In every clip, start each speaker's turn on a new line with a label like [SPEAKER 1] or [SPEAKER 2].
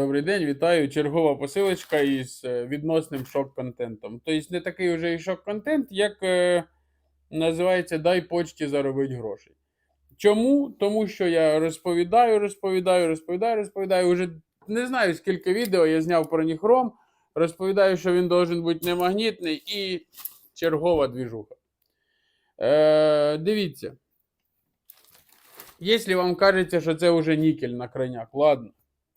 [SPEAKER 1] Добрий день, вітаю. Чергова посилочка із е, відносним шок-контентом. Тобто не такий вже і шок-контент, як е, називається Дай почті заробити грошей. Чому? Тому що я розповідаю, розповідаю, розповідаю, розповідаю. Уже не знаю, скільки відео я зняв про ніхром. Розповідаю, що він должен бути немагнітний і чергова двіжуха. Е, дивіться. Якщо вам кажеться, що це вже нікель на крайняк, ладно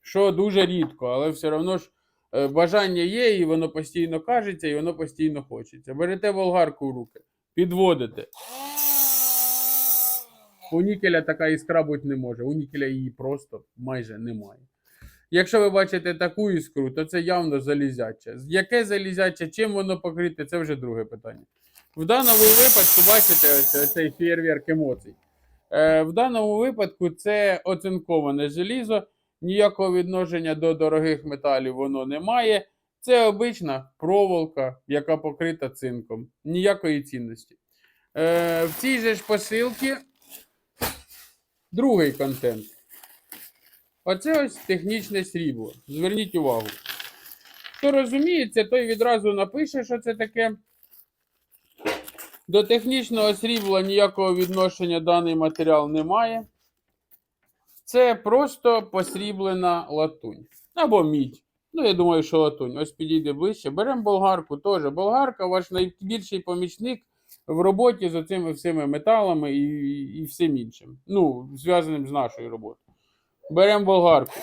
[SPEAKER 1] що дуже рідко, але все одно ж е, бажання є, і воно постійно кажеться, і воно постійно хочеться. Берете болгарку в руки, підводите. У нікеля така іскра бути не може. У нікеля її просто майже немає. Якщо ви бачите таку іскру, то це явно залізяче. Яке залізяче, чим воно покрите, це вже друге питання. В даному випадку, бачите, ось цей фєрверк емоцій. Е, в даному випадку це оцинковане желізо ніякого відношення до дорогих металів воно не має. Це обична проволока, яка покрита цинком. Ніякої цінності. Е, в цій же ж посилці другий контент. Оце ось технічне срібло. Зверніть увагу. Хто розуміється, той відразу напише, що це таке. До технічного срібла ніякого відношення даний матеріал не має. Це просто посріблена латунь. Або мідь. Ну, я думаю, що латунь. Ось підійде ближче. Беремо болгарку теж. Болгарка ваш найбільший помічник в роботі з оцими всіми металами і, і всім іншим. Ну, зв'язаним з нашою роботою. Беремо болгарку.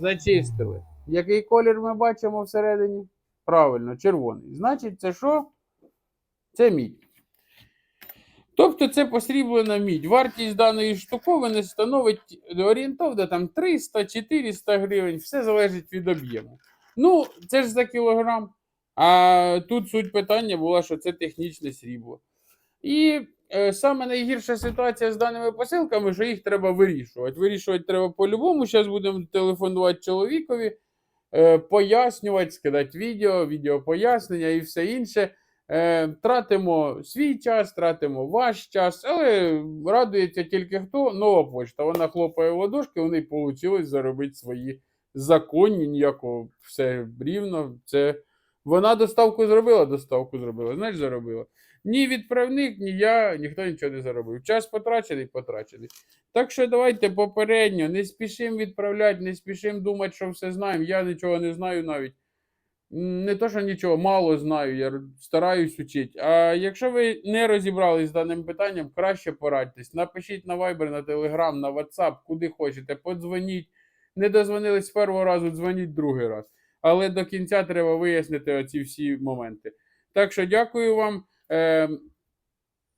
[SPEAKER 1] Зачистили. Який колір ми бачимо всередині? Правильно, червоний. Значить, це що? Це мідь. Тобто це посріблена мідь. Вартість даної штуковини становить орієнтовно там 300-400 гривень, все залежить від об'єму. Ну, це ж за кілограм. А тут суть питання була, що це технічне срібло. І е, саме найгірша ситуація з даними посилками, що їх треба вирішувати. Вирішувати треба по-любому. Зараз будемо телефонувати чоловікові, е, пояснювати, скидати відео, відео пояснення і все інше. Е, Тратимо свій час, тратимо ваш час, але радується тільки хто нова почта. Вона хлопає в ладошки, неї вийшло заробити свої законні, ніякого все рівно. Це вона доставку зробила, доставку зробила. Знаєш, заробила. Ні відправник, ні я, ніхто нічого не заробив. Час потрачений, потрачений. Так що давайте попередньо, не спішимо відправляти, не спішимо думати, що все знаємо. Я нічого не знаю навіть. Не то, що нічого, мало знаю, я стараюсь учити. А якщо ви не розібрались з даним питанням, краще порадьтесь. Напишіть на Viber, на Telegram, на WhatsApp, куди хочете, подзвоніть. Не дозвонились з першого разу, дзвоніть другий раз. Але до кінця треба вияснити оці всі моменти. Так що дякую вам. Е,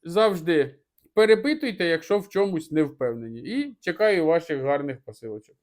[SPEAKER 1] завжди перепитуйте, якщо в чомусь не впевнені. І чекаю ваших гарних посилочок.